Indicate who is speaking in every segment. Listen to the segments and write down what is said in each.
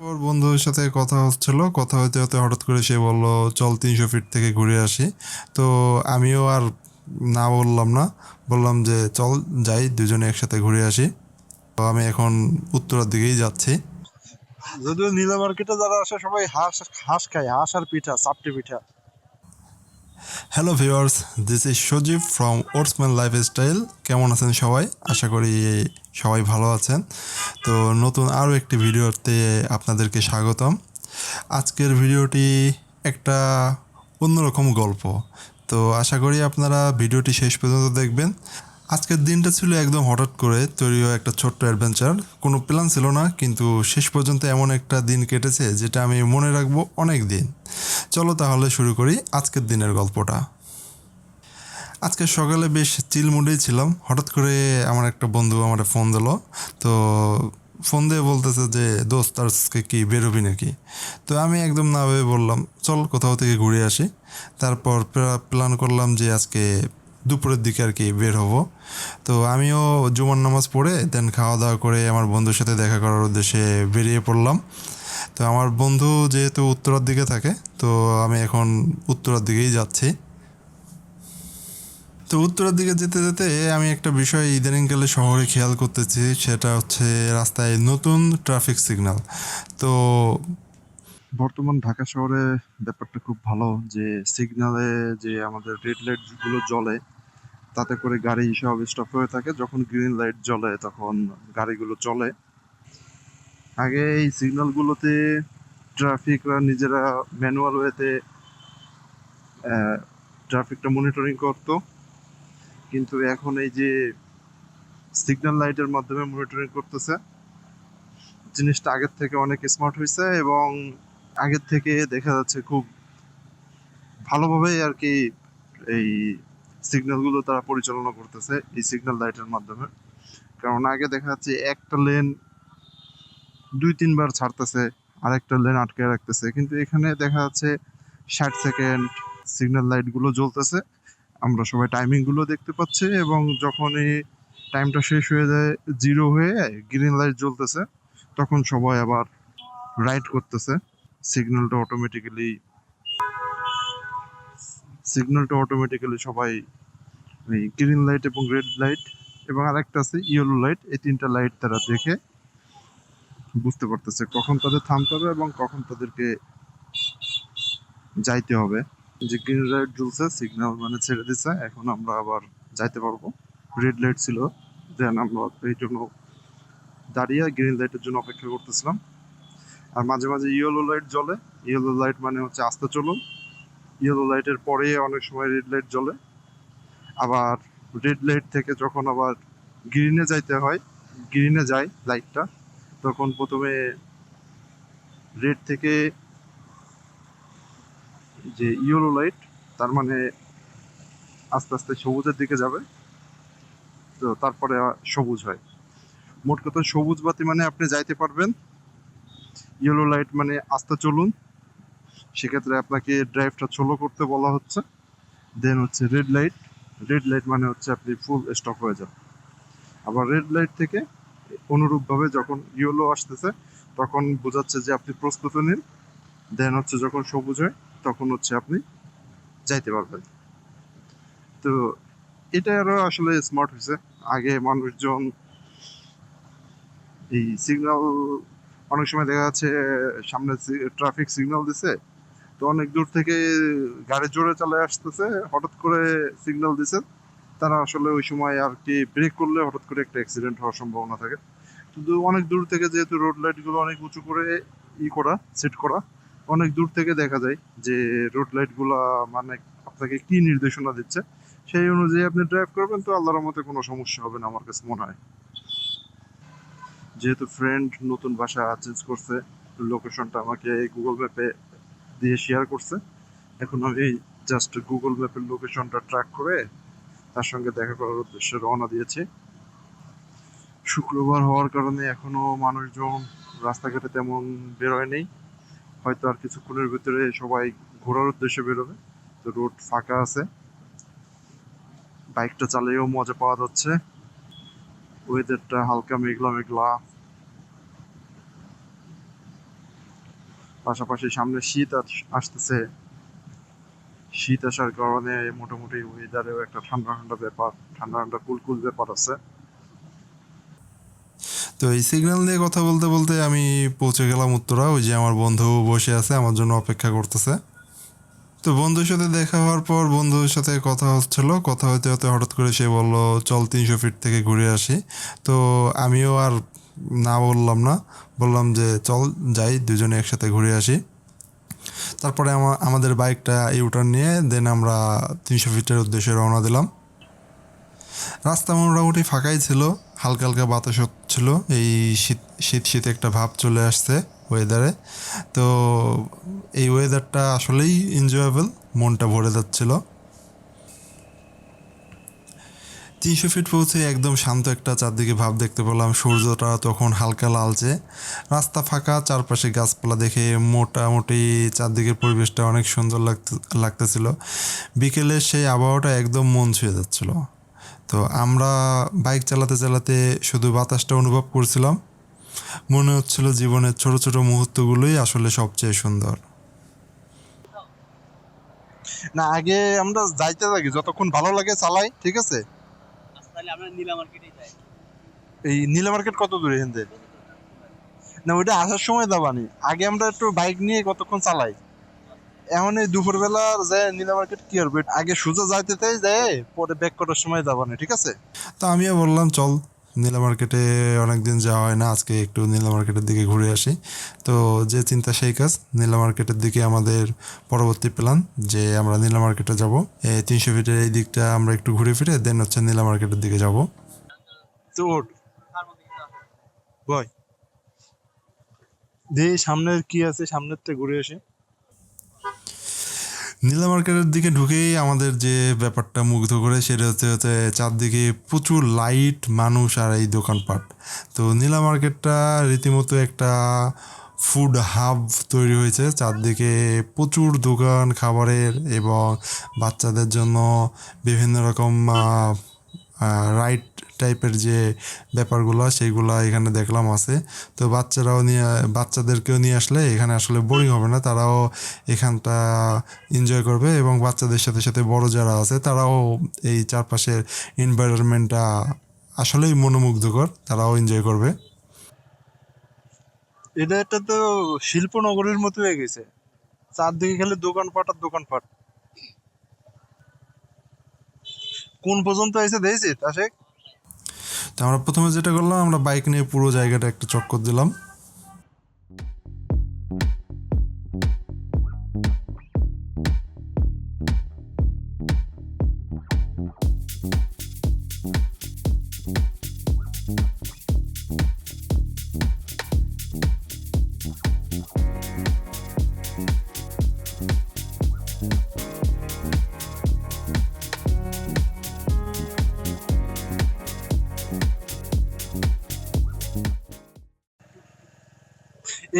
Speaker 1: ওর বন্ধুর সাথে কথা হচ্ছিল, কথা হতে হতে হঠাৎ করে সে বলল, চল তিনশো ফিট থেকে ঘুরে আসি। তো আমিও আর না বললাম না, বললাম যে চল যাই, দুজনে একসাথে ঘুরে আসি। তো আমি এখন উত্তরার দিকেই যাচ্ছি।
Speaker 2: যদিও নীলা মার্কেটে যারা আসে সবাই হাঁস হাঁস খায়, হাঁস আর পিঠা চাপটি পিঠা।
Speaker 1: Hello viewers this is Sajib from oatsman lifestyle কেমন আছেন সবাই? আশা করি সবাই ভালো আছেন। তো নতুন আরও একটি ভিডিওতে আপনাদেরকে স্বাগতম। আজকের ভিডিওটি একটা অন্যরকম গল্প। তো আশা করি আপনারা ভিডিওটি শেষ পর্যন্ত দেখবেন। আজকের দিনটা ছিল একদম হঠাৎ করে তৈরি হওয়া একটা ছোট্ট অ্যাডভেঞ্চার কোনো প্ল্যান ছিল না, কিন্তু শেষ পর্যন্ত এমন একটা দিন কেটেছে যেটা আমি মনে রাখব অনেক দিন। চলো তাহলে শুরু করি আজকের দিনের গল্পটা। আজকে সকালে বেশ চিল মুডেই ছিলাম। হঠাৎ করে আমার একটা বন্ধু আমার ফোন দিলো। তো ফোন দিয়ে বলতেছে যে, দোস্ত, আজকে কি বেরোবি নাকি? তো আমি একদম না ভেবে বললাম, চল কোথাও থেকে ঘুরে আসি। তারপর প্ল্যান করলাম যে আজকে দুপুরের দিকে আর কি বের হব। তো আমিও জুমার নামাজ পড়ে দেন খাওয়া দাওয়া করে আমার বন্ধুর সাথে দেখা করার উদ্দেশ্যে বেরিয়ে পড়লাম। তো আমার বন্ধু যেহেতু উত্তরার দিকে থাকে, তো আমি এখন উত্তরার দিকেই যাচ্ছি। তো উত্তরের দিকে যেতে যেতে আমি একটা বিষয় ইদানিংকালে শহরে খেয়াল করতেছি, সেটা হচ্ছে রাস্তায় নতুন ট্রাফিক সিগন্যাল তো
Speaker 2: বর্তমান ঢাকা শহরে ব্যাপারটা খুব ভালো যে সিগনালে যে আমাদের রেড লাইটগুলো জ্বলে তাতে করে গাড়ি সব স্টপ হয়ে থাকে। যখন গ্রিন লাইট জ্বলে, তখন গাড়িগুলো চলে। আগে এই সিগন্যালগুলোতে ট্রাফিকরা নিজেরা ম্যানুয়াল ওয়েতে ট্রাফিকটা মনিটরিং করতো। কিন্তু এখন এই যে সিগন্যাল লাইটের মাধ্যমে মনিটরিং করতেছে, জিনিসটা আগের থেকে অনেক স্মার্ট হয়েছে এবং আগের থেকে দেখা যাচ্ছে খুব ভালোভাবেই আর কি এই সিগন্যালগুলো তারা পরিচালনা করতেছে এই সিগন্যাল লাইটের মাধ্যমে। কারণ আগে দেখা যাচ্ছে একটা লেন দুই, তিনবার ছাড়তেছে, আরেকটা লেন আটকে রাখতেছে। কিন্তু এখানে দেখা যাচ্ছে ষাট সেকেন্ড সিগন্যাল লাইটগুলো জ্বলতেছে। আমরা সবাই টাইমিংগুলো দেখতে পাচ্ছি এবং যখনই টাইমটা শেষ হয়ে যায় জিরো হয়ে গ্রিন লাইট জ্বলতেছে, তখন সবাই আবার রাইড করতেছে। সিগন্যালটা অটোমেটিক্যালি সিগন্যালটা অটোমেটিক্যালি সবাই গ্রিন লাইট এবং রেড লাইট এবং আরেকটা আছে ইয়েলো লাইট এই তিনটা লাইট তারা দেখে বুঝতে পারতেছে কখন তাদের থামতে হবে এবং কখন তাদেরকে যাইতে হবে। যে গ্রিন লাইট জ্বলছে সিগন্যাল মানে ছেড়ে দিছে, এখন আমরা আবার যাইতে পারব। রেড লাইট ছিল দেন আমরা এই জন্য দাঁড়িয়ে গ্রিন লাইটের জন্য অপেক্ষা করতেছিলাম। আর মাঝে মাঝে ইয়েলো লাইট জ্বলে ইয়েলো লাইট মানে হচ্ছে আস্তে চলুন ইয়েলো লাইটের পরে অনেক সময় রেড লাইট জ্বলে। আবার রেড লাইট থেকে যখন আবার গ্রিনে যাইতে হয় গ্রিনে যায় লাইটটা তখন প্রথমে রেড থেকে যে ইয়েলো লাইট তার মানে আস্তে আস্তে সবুজের দিকে যাবে, তো তারপরে সবুজ হয়। মোট কথা সবুজ বাতি মানে আপনি যাইতে পারবেন ইয়েলো লাইট মানে আস্তে চলুন সেক্ষেত্রে আপনাকে ড্রাইভটা স্লো করতে বলা হচ্ছে। দেন হচ্ছে রেড লাইট রেড লাইট মানে হচ্ছে আপনি ফুল স্টপ হয়ে যান আবার রেড লাইট থেকে অনুরূপভাবে যখন ইয়েলো আসতেছে, তখন বোঝাচ্ছে যে আপনি প্রস্তুত নিন। দেন হচ্ছে যখন সবুজ হয়, তখন হচ্ছে আপনি যাইতে পারবেন। তো এটা আরও আসলে স্মার্ট হয়েছে। আগে মানুষজন এই সিগন্যাল অনেক সময় দেখা যাচ্ছে সামনে ট্রাফিক সিগন্যাল দিছে তো অনেক দূর থেকে গাড়ি জোরে চালে আসতেছে, হঠাৎ করে সিগন্যাল দিছে। তারা আসলে ওই সময় আর কি ব্রেক করলে হঠাৎ করে একটা অ্যাক্সিডেন্ট হওয়ার সম্ভাবনা থাকে। কিন্তু অনেক দূর থেকে যেহেতু রোড লাইটগুলো অনেক উঁচু করে ই করা সেট করা, অনেক দূর থেকে দেখা যায় যে রোড লাইটগুলা মানে আপনাকে কি নির্দেশনা দিচ্ছে? সেই অনুযায়ী আপনি ড্রাইভ করবেন তো আল্লাহর মতে কোনো সমস্যা হবে না আমার কাছে মনে হয়। যেহেতু ফ্রেন্ড নতুন বাসা চেঞ্জ করছে লোকেশনটা আমাকে গুগল ম্যাপে দিয়ে শেয়ার করছে। এখন আমি জাস্ট গুগল ম্যাপের লোকেশনটা ট্র্যাক করে তার সঙ্গে দেখা করার উদ্দেশ্যে রওনা দিয়েছি। শুক্রবার হওয়ার কারণে এখনও মানুষজন রাস্তাঘাটে তেমন বেরোয় নেই হয়তো আর কিছুক্ষণের ভিতরে সবাই ঘোরার উদ্দেশ্যে বেরোবে। তো রোড ফাঁকা আছে। বাইকটা চালিয়েও মজা পাওয়া যাচ্ছে। ওয়েদারটা হালকা মেঘলা মেঘলা পাশাপাশি সামনে শীত আসতেছে। শীত আসার কারণে মোটামুটি ওয়েদারেও একটা ঠান্ডা ঠান্ডা ব্যাপার, ঠান্ডা ঠান্ডা কুলকুল ব্যাপার আছে।
Speaker 1: তো এই সিগন্যাল দিয়ে কথা বলতে বলতে আমি পৌঁছে গেলাম উত্তরা, ওই যে আমার বন্ধু বসে আছে, আমার জন্য অপেক্ষা করতেছে। তো বন্ধুর সাথে দেখা হওয়ার পর বন্ধুর সাথে কথা হচ্ছিল, কথা হতে হতে হঠাৎ করে সে বলল, চল তিনশো ফিট থেকে ঘুরে আসি। তো আমিও আর না বললাম না, বললাম যে চল যাই, দুজনে একসাথে ঘুরে আসি। তারপরে আমাদের বাইকটা ইউটার্ন নিয়ে দেন আমরা তিনশো ফিটের উদ্দেশ্যে রওনা দিলাম। রাস্তা মোটামুটি ফাঁকাই ছিল, হালকা হালকা বাতাস ছিল, এই শীত শীত শীত একটা ভাব চলে আসছে ওয়েদারে তো এই ওয়েদারটা আসলেই এনজয়েবল মনটা ভরে যাচ্ছিল। তিনশো ফিট পৌঁছে একদম শান্ত একটা চারদিকে ভাব দেখতে পেলাম। সূর্যটা তখন হালকা লালচে। রাস্তা ফাঁকা, চারপাশে গাছপালা দেখে মোটামুটি চারদিকের পরিবেশটা অনেক সুন্দর লাগতে, লাগতেছিল। বিকেলে সেই আবহাওয়াটা একদম মন ছুঁয়ে যাচ্ছিল। তো আমরা বাইক চালাতে চালাতে শুধু বাতাসটা অনুভব করছিলাম। মনে হচ্ছিল জীবনের ছোট ছোট মুহূর্তগুলোই আসলে সবচেয়ে সুন্দর।
Speaker 2: না, আগে আমরা যাইতে থাকি, যতক্ষণ ভালো লাগে চালাই, ঠিক আছে?
Speaker 3: তাহলে আমরা নীলা মার্কেটেই যাই।
Speaker 2: এই নীলা মার্কেট কত দূরে এখান থেকে? না ওইটা আসার সময় দাবানি আগে আমরা একটু বাইক নিয়ে কতক্ষণ চালাই? এখন এই দুপুরবেলা যায় নীলা মার্কেট কি করবে আগে সোজা যাইতে যায় পরে ব্যাক করার সময় দাবানি ঠিক আছে?
Speaker 1: তো আমিও বললাম চল। নীলা মার্কেটে অনেকদিন যাওয়া হয় না, আজকে একটু নীলা মার্কেটের দিকে ঘুরে আসি। তো যে চিন্তা সেই কাজ, নীলা মার্কেটের দিকে আমাদের পরবর্তী প্ল্যান যে আমরা নীলা মার্কেটে যাব। এই তিনশো ফিটের এই দিকটা আমরা একটু ঘুরে ফিরে দেন হচ্ছে নীলা মার্কেটের দিকে যাব।
Speaker 2: বয়। দেখি সামনের কি আছে? সামনের থেকে ঘুরে আসি।
Speaker 1: নীলা মার্কেটের দিকে ঢুকেই আমাদের যে ব্যাপারটা মুগ্ধ করে, সেটা হচ্ছে হচ্ছে চারদিকে প্রচুর লাইট মানুষ আর এই দোকানপাট। তো নীলা মার্কেটটা রীতিমতো একটা ফুড হাব তৈরি হয়েছে। চারদিকে প্রচুর দোকান, খাবারের এবং বাচ্চাদের জন্য বিভিন্ন রকম রাইড টাইপের যে ব্যাপারগুলো সেইগুলো এখানে দেখলাম আছে। তো বাচ্চারাও নিয়ে, বাচ্চাদেরকেও নিয়ে আসলে এখানে আসলে বোরিং হবে না। তারাও এখানটা এনজয় করবে এবং বাচ্চাদের সাথে সাথে বড় যারা আছে, তারাও এই চারপাশের এনভায়রনমেন্টটা আসলেই মনোমুগ্ধকর। তারাও এনজয় করবে।
Speaker 2: এটা একটা তো শিল্পনগরীর মতো হয়ে গেছে। চারদিকে খালি দোকানপাট আর দোকানপাট। কোন পর্যন্ত এসে দিয়েছি তাসে
Speaker 1: তো আমরা প্রথমে যেটা করলাম আমরা বাইক নিয়ে পুরো জায়গাটা একটা চক্কর দিলাম।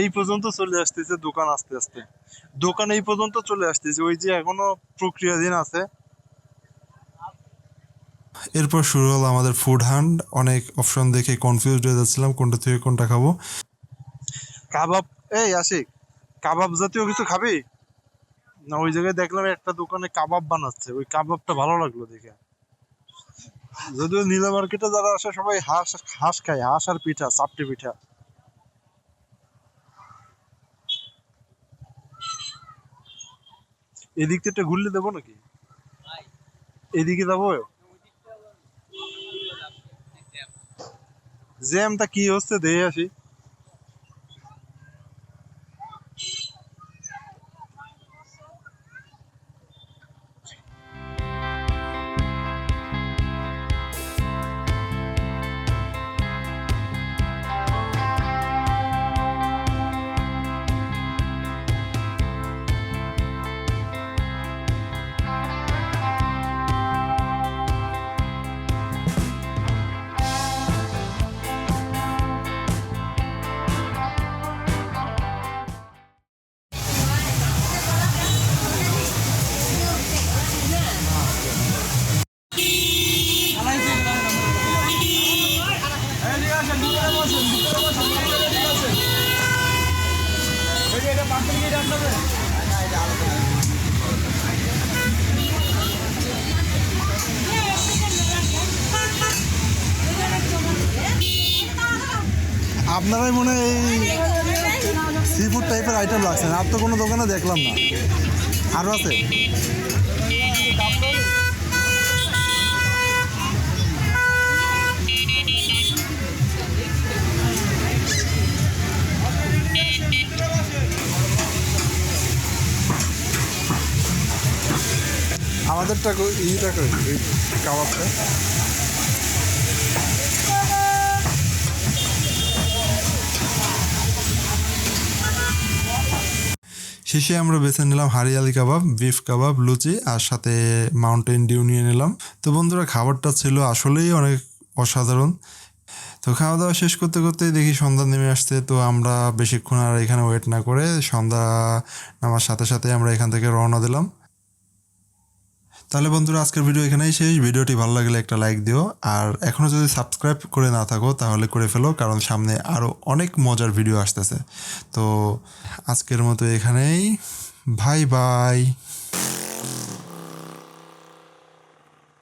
Speaker 2: এই পর্যন্ত চলে আসতেছে দোকান আস্তে আস্তে। দোকান এই পর্যন্ত চলে আসতেছে ওই যে এখনও প্রক্রিয়াধীন আছে।
Speaker 1: এরপর শুরু হলো আমাদের ফুড হান্ট অনেক অপশন দেখে কনফিউজ হয়ে যাচ্ছিলাম কোনটা থেকে কোনটা খাব।
Speaker 2: কাবাব এই আশিক কাবাব জাতীয় কিছু খাবি? না ওই জায়গায় দেখলাম একটা দোকানে কাবাব বানাচ্ছে ওই কাবাবটা ভালো লাগল দেখে। যদিও নীলা মার্কেটে যারা আসে সবাই হাঁস হাঁস খায় হাঁস আর পিঠা চাপটি পিঠা। এদিক থেকে ঘুরলে দেবো নাকি? এদিকে যাব? জ্যামটা কি হচ্ছে দিয়ে আসি।
Speaker 1: আপনারাই মনে এই সি ফুড টাইপের আইটেম লাগছে আর তো কোনো দোকানে দেখলাম না। আরও আছে? এই কাবাবটা। শেষে আমরা বেছে নিলাম হারিয়ালি কাবাব, বিফ কাবাব, লুচি, আর সাথে মাউন্টেন ডিউ নিয়ে নিলাম। তো বন্ধুরা, খাবারটা ছিল আসলেই অনেক অসাধারণ। তো খাওয়া দাওয়া শেষ করতে করতেই দেখি সন্ধ্যা নেমে আসছে, তো আমরা বেশিক্ষণ আর এখানে ওয়েট না করে সন্ধ্যা নামার সাথে সাথে আমরা এখান থেকে রওনা দিলাম। তাহলে বন্ধুরা, আজকের ভিডিও এখানেই শেষ। ভিডিওটি ভালো লাগলে একটা লাইক দিও। আর এখনও যদি সাবস্ক্রাইব করে না থাকো, তাহলে করে ফেলো, কারণ সামনে আরও অনেক মজার ভিডিও আসতেছে। তো আজকের মতো এখানেই। Bye bye